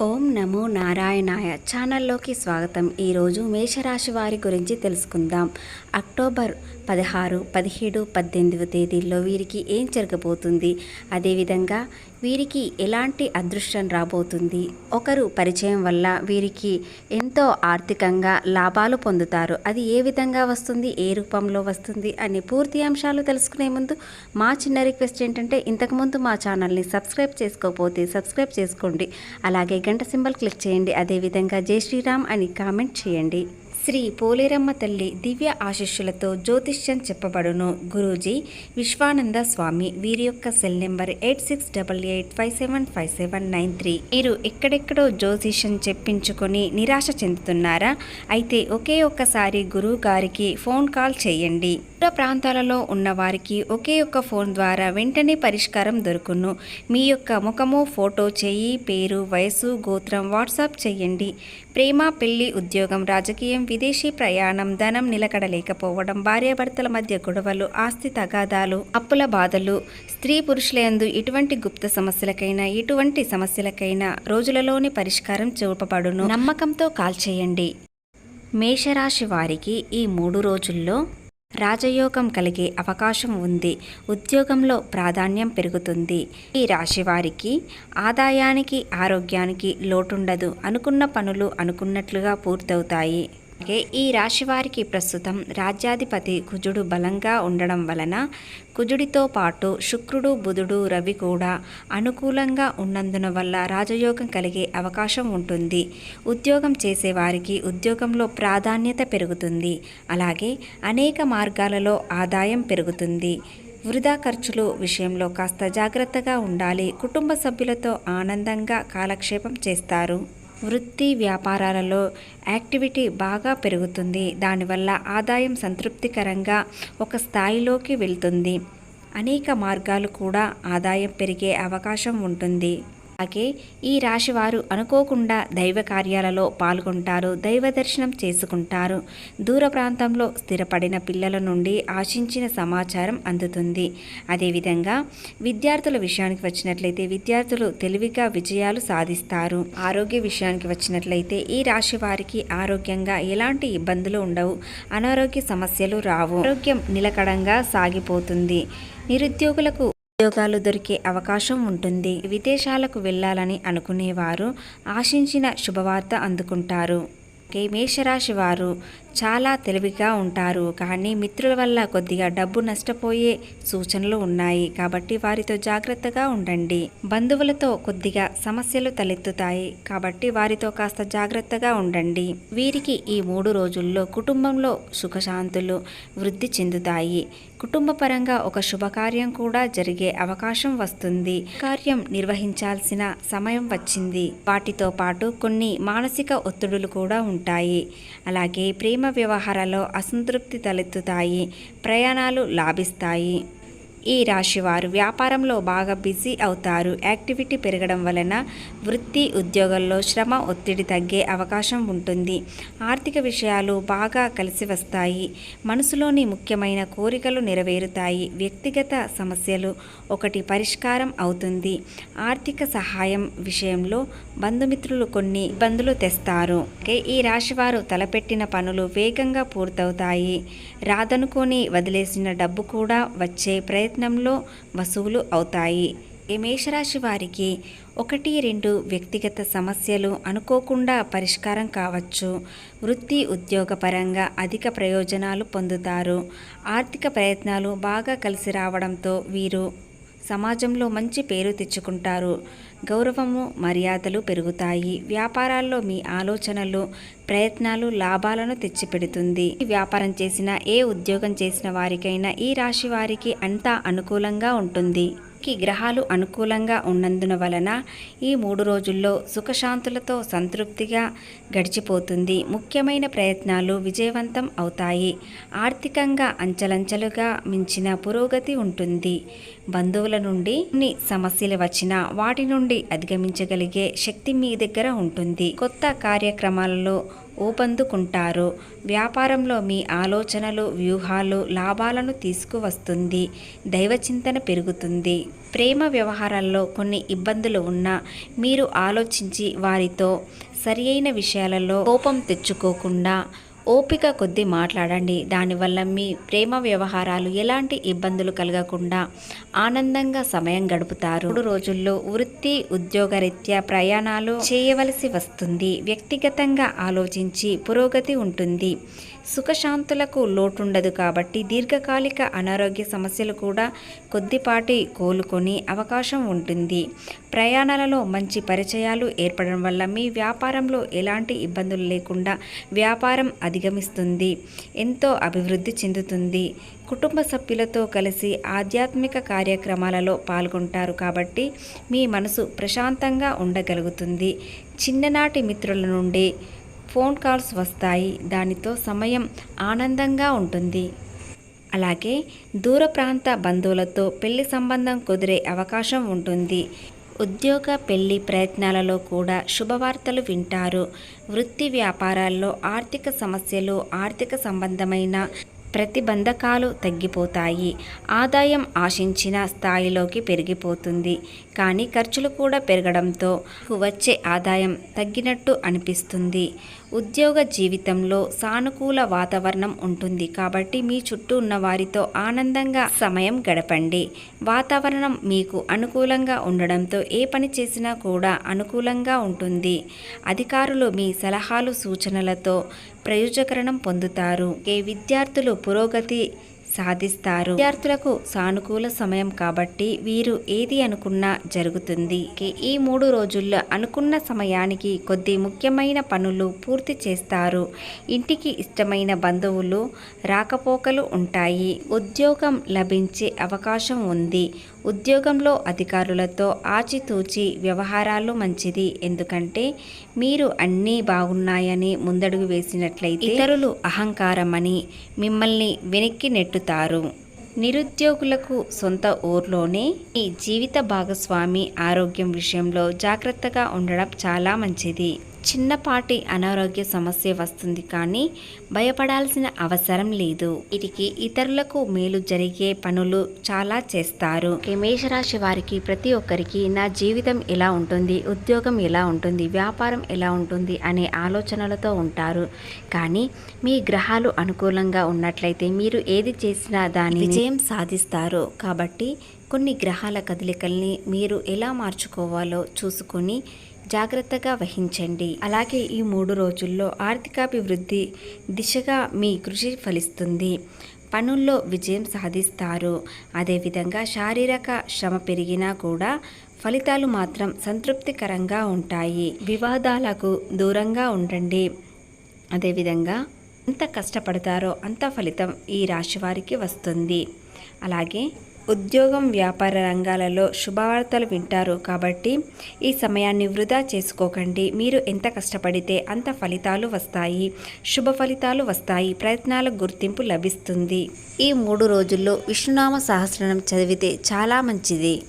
ఓం నమో నారాయణాయ ఛానల్లోకి స్వాగతం. ఈరోజు మేషరాశి వారి గురించి తెలుసుకుందాం. అక్టోబర్ పదహారు పదిహేడు పద్దెనిమిదవ తేదీల్లో వీరికి ఏం జరగబోతుంది? అదేవిధంగా వీరికి ఎలాంటి అదృష్టం రాబోతుంది? ఒకరు పరిచయం వల్ల వీరికి ఎంతో ఆర్థికంగా లాభాలు పొందుతారు. అది ఏ విధంగా వస్తుంది? ఏ రూపంలో వస్తుంది? అనే పూర్తి అంశాలు తెలుసుకునే ముందు మా చిన్న రిక్వెస్ట్ ఏంటంటే ఇంతకుముందు మా ఛానల్ని సబ్స్క్రైబ్ చేసుకోకపోతే సబ్స్క్రైబ్ చేసుకోండి. అలాగే గంట సింబల్ క్లిక్ చేయండి. అదేవిధంగా జై శ్రీరామ్ అని కామెంట్ చేయండి. శ్రీ పోలేరమ్మ తల్లి దివ్య ఆశీస్సులతో జ్యోతిష్యం చెప్పబడును. గురూజీ విశ్వానంద స్వామి వీరి యొక్క cell number eight six double eight five seven five seven nine three. మీరు ఎక్కడెక్కడో జ్యోతిష్యం చెప్పించుకొని నిరాశ చెందుతున్నారా? అయితే ఒకే ఒక్కసారి గురువు గారికి ఫోన్ కాల్ చేయండి. దూర ప్రాంతాలలో ఉన్న వారికి ఒకే ఒక్క ఫోన్ ద్వారా వెంటనే పరిష్కారం దొరుకును. మీ యొక్క ముఖము ఫోటో చేయి పేరు వయసు గోత్రం వాట్సాప్ చేయండి. ప్రేమ పెళ్ళి ఉద్యోగం రాజకీయం విదేశీ ప్రయాణం ధనం నిలకడలేకపోవడం భార్యాభర్తల మధ్య గొడవలు ఆస్తి తగాదాలు అప్పుల బాధలు స్త్రీ పురుషులందు ఇటువంటి గుప్త సమస్యలకైనా ఇటువంటి సమస్యలకైనా రోజులలోని పరిష్కారం చూపబడును. నమ్మకంతో కాల్ చేయండి. మేషరాశి వారికి ఈ మూడు రోజుల్లో రాజయోగం కలిగే అవకాశం ఉంది. ఉద్యోగంలో ప్రాధాన్యం పెరుగుతుంది. ఈ రాశి వారికి ఆదాయానికి ఆరోగ్యానికి లోటుండదు. అనుకున్న పనులు అనుకున్నట్లుగా పూర్తవుతాయి. అలాగే ఈ రాశి వారికి ప్రస్తుతం రాజ్యాధిపతి కుజుడు బలంగా ఉండడం వలన కుజుడితో పాటు శుక్రుడు బుధుడు రవి కూడా అనుకూలంగా ఉన్నందున వల్ల రాజయోగం కలిగే అవకాశం ఉంటుంది. ఉద్యోగం చేసేవారికి ఉద్యోగంలో ప్రాధాన్యత పెరుగుతుంది. అలాగే అనేక మార్గాలలో ఆదాయం పెరుగుతుంది. వృధా ఖర్చులు విషయంలో కాస్త జాగ్రత్తగా ఉండాలి. కుటుంబ సభ్యులతో ఆనందంగా కాలక్షేపం చేస్తారు. వృత్తి వ్యాపారాలలో యాక్టివిటీ బాగా పెరుగుతుంది. దానివల్ల ఆదాయం సంతృప్తికరంగా ఒక స్థాయిలోకి వెళ్తుంది. అనేక మార్గాలు కూడా ఆదాయం పెరిగే అవకాశం ఉంటుంది. అలాగే ఈ రాశివారు అనుకోకుండా దైవ కార్యాలలో పాల్గొంటారు దైవ దర్శనం చేసుకుంటారు. దూర ప్రాంతంలో స్థిరపడిన పిల్లల నుండి ఆశించిన సమాచారం అందుతుంది. అదేవిధంగా విద్యార్థుల విషయానికి వచ్చినట్లయితే విద్యార్థులు తెలివిగా విజయాలు సాధిస్తారు. ఆరోగ్య విషయానికి వచ్చినట్లయితే ఈ రాశి వారికి ఆరోగ్యంగా ఎలాంటి ఇబ్బందులు ఉండవు అనారోగ్య సమస్యలు రావు. ఆరోగ్యం నిలకడంగా సాగిపోతుంది. నిరుద్యోగులకు ఉద్యోగాలు దొరికే అవకాశం ఉంటుంది. విదేశాలకు వెళ్ళాలని అనుకునేవారు. ఆశించిన శుభవార్త అందుకుంటారు. మేషరాశి వారు చాలా తెలివిగా ఉంటారు. కానీ మిత్రుల వల్ల కొద్దిగా డబ్బు నష్టపోయే సూచనలు ఉన్నాయి. కాబట్టి వారితో జాగ్రత్తగా ఉండండి. బంధువులతో కొద్దిగా సమస్యలు తలెత్తుతాయి. కాబట్టి వారితో కాస్త జాగ్రత్తగా ఉండండి. వీరికి ఈ మూడు రోజుల్లో కుటుంబంలో సుఖశాంతులు వృద్ధి చెందుతాయి. కుటుంబపరంగా ఒక శుభకార్యం కూడా జరిగే అవకాశం వస్తుంది. కార్యం నిర్వహించాల్సిన సమయం వచ్చింది. వాటితో పాటు కొన్ని మానసిక ఒత్తిడులు కూడా ఉంటాయి. అలాగే ప్రేమ వ్యవహారాల్లో అసంతృప్తి తలెత్తుతాయి. ప్రయాణాలు లాభిస్తాయి. ఈ రాశివారు వ్యాపారంలో బాగా బిజీ అవుతారు. యాక్టివిటీ పెరగడం వలన వృత్తి ఉద్యోగంలో శ్రమ ఒత్తిడి తగ్గే అవకాశం ఉంటుంది. ఆర్థిక విషయాలు బాగా కలిసి వస్తాయి. మనసులోని ముఖ్యమైన కోరికలు నెరవేరుతాయి. వ్యక్తిగత సమస్యలు ఒకటి పరిష్కారం అవుతుంది. ఆర్థిక సహాయం విషయంలో బంధుమిత్రులు కొన్ని ఇబ్బందులు తెస్తారు. ఈ రాశివారు తలపెట్టిన పనులు వేగంగా పూర్తవుతాయి. రాదనుకొని వదిలేసిన డబ్బు కూడా వచ్చే రత్నంలో వసూలు అవుతాయి. ఈ మేషరాశి వారికి ఒకటి రెండు వ్యక్తిగత సమస్యలు అనుకోకుండా పరిష్కారం కావచ్చు. వృత్తి ఉద్యోగపరంగా అధిక ప్రయోజనాలు పొందుతారు. ఆర్థిక ప్రయత్నాలు బాగా కలిసి రావడంతో వీరు సమాజంలో మంచి పేరు తెచ్చుకుంటారు. గౌరవము మర్యాదలు పెరుగుతాయి. వ్యాపారాల్లో మీ ఆలోచనలు ప్రయత్నాలు లాభాలను తెచ్చిపెడుతుంది. వ్యాపారం చేసిన ఏ ఉద్యోగం చేసిన వారికైనా ఈ రాశి వారికి అంతా అనుకూలంగా ఉంటుంది. కి గ్రహాలు అనుకూలంగా ఉన్నందున వలన ఈ మూడు రోజుల్లో సుఖశాంతులతో సంతృప్తిగా గడిచిపోతుంది. ముఖ్యమైన ప్రయత్నాలు విజయవంతం అవుతాయి. ఆర్థికంగా అంచలంచలుగా మించిన పురోగతి ఉంటుంది. బంధువుల నుండి కొన్ని సమస్యలు వచ్చినా వాటి నుండి అధిగమించగలిగే శక్తి మీ దగ్గర ఉంటుంది. కొత్త కార్యక్రమాలలో ఊపందుకుంటారు. వ్యాపారంలో మీ ఆలోచనలు వ్యూహాలు లాభాలను తీసుకువస్తుంది. దైవచింతన పెరుగుతుంది. ప్రేమ వ్యవహారాల్లో కొన్ని ఇబ్బందులు ఉన్నా మీరు ఆలోచించి వారితో సరి అయిన విషయాలలో కోపం తెచ్చుకోకుండా ఓపిక కొద్దీ మాట్లాడండి. దానివల్ల మీ ప్రేమ వ్యవహారాలు ఎలాంటి ఇబ్బందులు కలగకుండా ఆనందంగా సమయం గడుపుతారు. మూడు రోజుల్లో వృత్తి ఉద్యోగరీత్యా ప్రయాణాలు చేయవలసి వస్తుంది. వ్యక్తిగతంగా ఆలోచించి పురోగతి ఉంటుంది. సుఖశాంతులకు లోటుండదు కాబట్టి దీర్ఘకాలిక అనారోగ్య సమస్యలు కూడా కొద్దిపాటి కోలుకొని అవకాశం ఉంటుంది. ప్రయాణాలలో మంచి పరిచయాలు ఏర్పడడం వల్ల మీ వ్యాపారంలో ఎలాంటి ఇబ్బందులు లేకుండా వ్యాపారం అధిగమిస్తుంది ఎంతో అభివృద్ధి చెందుతుంది. కుటుంబ సభ్యులతో కలిసి ఆధ్యాత్మిక కార్యక్రమాలలో పాల్గొంటారు కాబట్టి మీ మనసు ప్రశాంతంగా ఉండగలుగుతుంది. చిన్ననాటి మిత్రుల నుండి ఫోన్ కాల్స్ వస్తాయి. దానితో సమయం ఆనందంగా ఉంటుంది. అలాగే దూర ప్రాంత బంధువులతో పెళ్ళి సంబంధం కుదిరే అవకాశం ఉంటుంది. ఉద్యోగ పెళ్ళి ప్రయత్నాలలో కూడా శుభవార్తలు వింటారు. వృత్తి వ్యాపారాల్లో ఆర్థిక సమస్యలు ఆర్థిక సంబంధమైన ప్రతిబంధకాలు తగ్గిపోతాయి. ఆదాయం ఆశించిన స్థాయిలోకి పెరిగిపోతుంది. కానీ ఖర్చులు కూడా పెరగడంతో వచ్చే ఆదాయం తగ్గినట్టు అనిపిస్తుంది. ఉద్యోగ జీవితంలో సానుకూల వాతావరణం ఉంటుంది కాబట్టి మీ చుట్టూ ఉన్న వారితో ఆనందంగా సమయం గడపండి. వాతావరణం మీకు అనుకూలంగా ఉండడంతో ఏ పని చేసినా కూడా అనుకూలంగా ఉంటుంది. అధికారులు మీ సలహాలు సూచనలతో ప్రయోజకరణం పొందుతారు. ఏ విద్యార్థులు పురోగతి సాధిస్తారు. విద్యార్థులకు సానుకూల సమయం కాబట్టి వీరు ఏది అనుకున్నా జరుగుతుంది. ఈ మూడు రోజుల్లో అనుకున్న సమయానికి కొద్ది ముఖ్యమైన పనులు పూర్తి చేస్తారు. ఇంటికి ఇష్టమైన బంధువులు రాకపోకలు ఉంటాయి. ఉద్యోగం లభించే అవకాశం ఉంది. ఉద్యోగంలో అధికారులతో ఆచితూచి వ్యవహారాలు మంచిది. ఎందుకంటే మీరు అన్నీ బాగున్నాయని ముందడుగు వేసినట్లయితే ఇతరులు అహంకారమని మిమ్మల్ని వెనక్కి నెట్టు నెట్టుతారు నిరుద్యోగులకు సొంత ఊర్లోనే ఈ జీవిత భాగస్వామి ఆరోగ్యం విషయంలో జాగ్రత్తగా ఉండడం చాలా మంచిది. చిన్నపాటి అనారోగ్య సమస్య వస్తుంది కానీ భయపడాల్సిన అవసరం లేదు. వీటికి ఇతరులకు మేలు జరిగే పనులు చాలా చేస్తారు. మేషరాశి వారికి ప్రతి ఒక్కరికి నా జీవితం ఎలా ఉంటుంది ఉద్యోగం ఎలా ఉంటుంది వ్యాపారం ఎలా ఉంటుంది అనే ఆలోచనలతో ఉంటారు. కానీ మీ గ్రహాలు అనుకూలంగా ఉన్నట్లయితే మీరు ఏది చేసినా దాని విజయం సాధిస్తారు. కాబట్టి కొన్ని గ్రహాల కదలికల్ని మీరు ఎలా మార్చుకోవాలో చూసుకొని జాగ్రత్తగా వహించండి. అలాగే ఈ మూడు రోజుల్లో ఆర్థికాభివృద్ధి దిశగా మీ కృషి ఫలిస్తుంది. పనుల్లో విజయం సాధిస్తారు. అదేవిధంగా శారీరక శ్రమ పెరిగినా కూడా ఫలితాలు మాత్రం సంతృప్తికరంగా ఉంటాయి. వివాదాలకు దూరంగా ఉండండి. అదేవిధంగా ఎంత కష్టపడతారో అంత ఫలితం ఈ రాశి వారికి వస్తుంది. అలాగే ఉద్యోగం వ్యాపార రంగాలలో శుభవార్తలు వింటారు కాబట్టి ఈ సమయాన్ని వృధా చేసుకోకండి. మీరు ఎంత కష్టపడితే అంత ఫలితాలు వస్తాయి. శుభ ఫలితాలు వస్తాయి. ప్రయత్నాల గుర్తింపు లభిస్తుంది. ఈ మూడు రోజుల్లో విష్ణునామ సహస్రనం చదివితే చాలా మంచిది.